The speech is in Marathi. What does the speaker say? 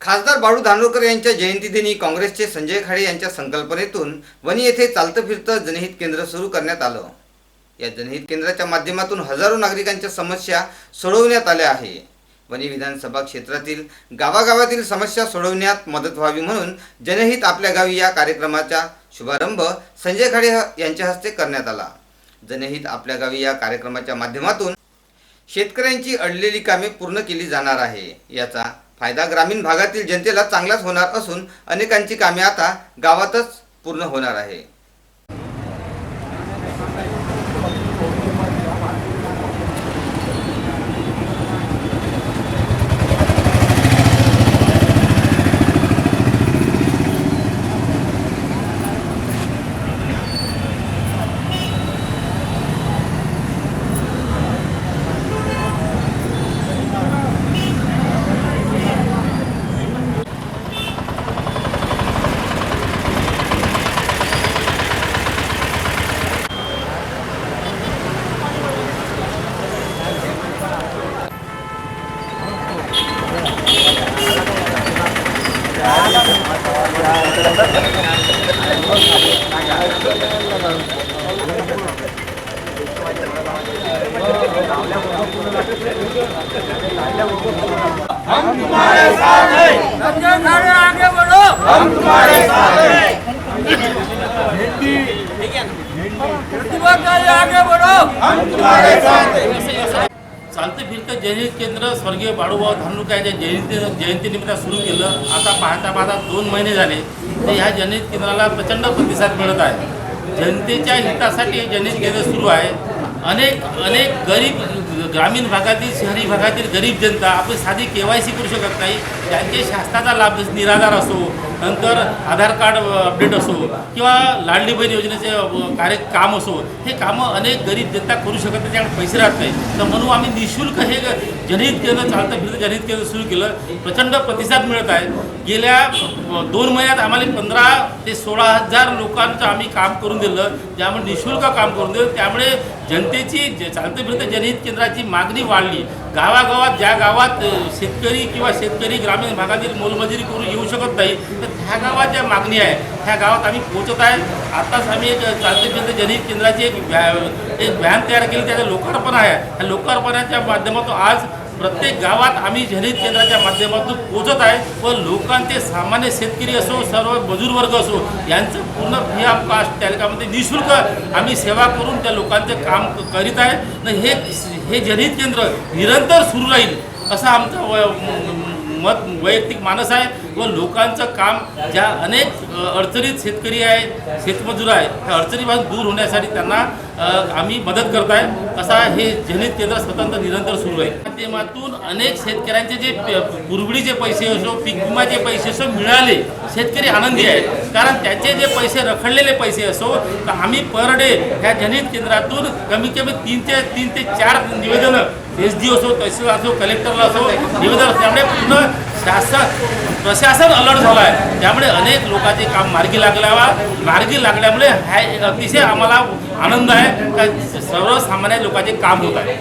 खासदार बाळू धानोरकर यांच्या जयंतीदिनी काँग्रेसचे संजय खाडे यांच्या संकल्पनेतून वणी येथे चालतं फिरतं जनहित केंद्र सुरू करण्यात आलं. या जनहित केंद्राच्या माध्यमातून हजारो नागरिकांच्या समस्या सोडवण्यात आल्या आहे. वणी विधानसभा क्षेत्रातील गावागावातील समस्या सोडवण्यात मदत व्हावी म्हणून जनहित आपल्या गावी या कार्यक्रमाचा शुभारंभ संजय खाडे यांच्या हस्ते करण्यात आला. जनहित आपल्या गावी या कार्यक्रमाच्या माध्यमातून शेतकऱ्यांची अडलेली कामे पूर्ण केली जाणार आहे. याचा फायदा ग्रामीण भागातील जनतेला चांगलाच होणार असून अनेकांची कामे आता गावातच पूर्ण होणार आहे. संजय खाड़े आगे बढ़ो हम तुम्हारे साथ हैं प्रतिभा चाहिए आगे बढ़ो चालतं फिरतं जयंती केंद्र स्वर्गीय बाळूभाऊ धानुका यांच्या जयंती जयंतीनिमित्त सुरू केलं. आता पाहता पाहता दोन महिने झाले. तर ह्या जयंती केंद्राला प्रचंड प्रतिसाद मिळत आहे. जनतेच्या हितासाठी हे केंद्र सुरू आहे. अनेक अनेक गरीब ग्रामीण भागातील शहरी भागातील गरीब जनता आपण साधी के वाय सी करू शकत नाही. त्यांचे शासनाचा लाभ जसं निराधार असो नंतर आधार कार्ड अपडेट असो किंवा लाडली बहीण योजनेचे कार्य काम असो हे कामं अनेक गरीब जनता करू शकत नाही त्यामुळे पैसे राहत नाही. तर म्हणून आम्ही निशुल्क हे जनहित केंद्र चालतं फिरतं जनहित केंद्र सुरू केलं. प्रचंड प्रतिसाद मिळत आहे. गेल्या दोन महिन्यात आम्हाला पंधरा ते सोळा हजार लोकांचं आम्ही काम करून दिलं. ज्यामुळे निशुल्क काम करून दिलं. त्यामुळे जन जनतेची जे जनहित केंद्राची मागणी वाढली. गावागावात ज्या गावात शेतकरी किंवा शेतकरी ग्रामीण भागातील मोलमजुरी करून येऊ शकत नाही तर त्या गावात ज्या मागणी आहे त्या गावात आम्ही पोहोचत आहे. आताच आम्ही एक चालते जनहित केंद्राची एक एक व्हॅन तयार केली त्याचं लोकार्पण आहे. त्या लोकार्पणाच्या माध्यमातून आज प्रत्येक गावात आम्ही जनहित केंद्राच्या माध्यमातून पोहोचत आहे व लोकांचे सामान्य शेतकरी असो सर्व मजूर वर्ग असो यांचं पूर्ण फ्री ऑफ कास्ट तालुक्यामध्ये निशुल्क आम्ही सेवा करून त्या लोकांचं काम करीत आहे. हे हे जनहित केंद्र निरंतर सुरू राहील असं आमचं व- मत वैयक्तिक मानस आहे. व लोकांचं काम ज्या अनेक अडचणीत शेतकरी आहे शेतमजूर आहे त्या अडचणीपासून दूर होण्यासाठी त्यांना आम्ही मदत करत आहे असा हे जनित केंद्र स्वतंत्र निरंतर सुरू आहे माध्यमातून अनेक शेतकऱ्यांचे जे प- जे पैसे असो पीक विमाचे पैसे असो मिळाले शेतकरी आनंदी आहे कारण त्याचे जे पैसे रखडलेले पैसे असो तर आम्ही पर डे ह्या जनित केंद्रातून कमीत कमी तीन ते तीन ते चार निवेदनं एस डी असो तहसील असो कलेक्टरला असो निवेदन असो. त्यामुळे पूर्ण शासन प्रशासन अलर्ट झालं आहे त्यामुळे अनेक लोकांचे काम मार्गी लागल्यावा मार्गी लागल्यामुळे हा अतिशय आम्हाला आनंद आहे. का सर्वसामान्य लोकांचे काम होत आहे.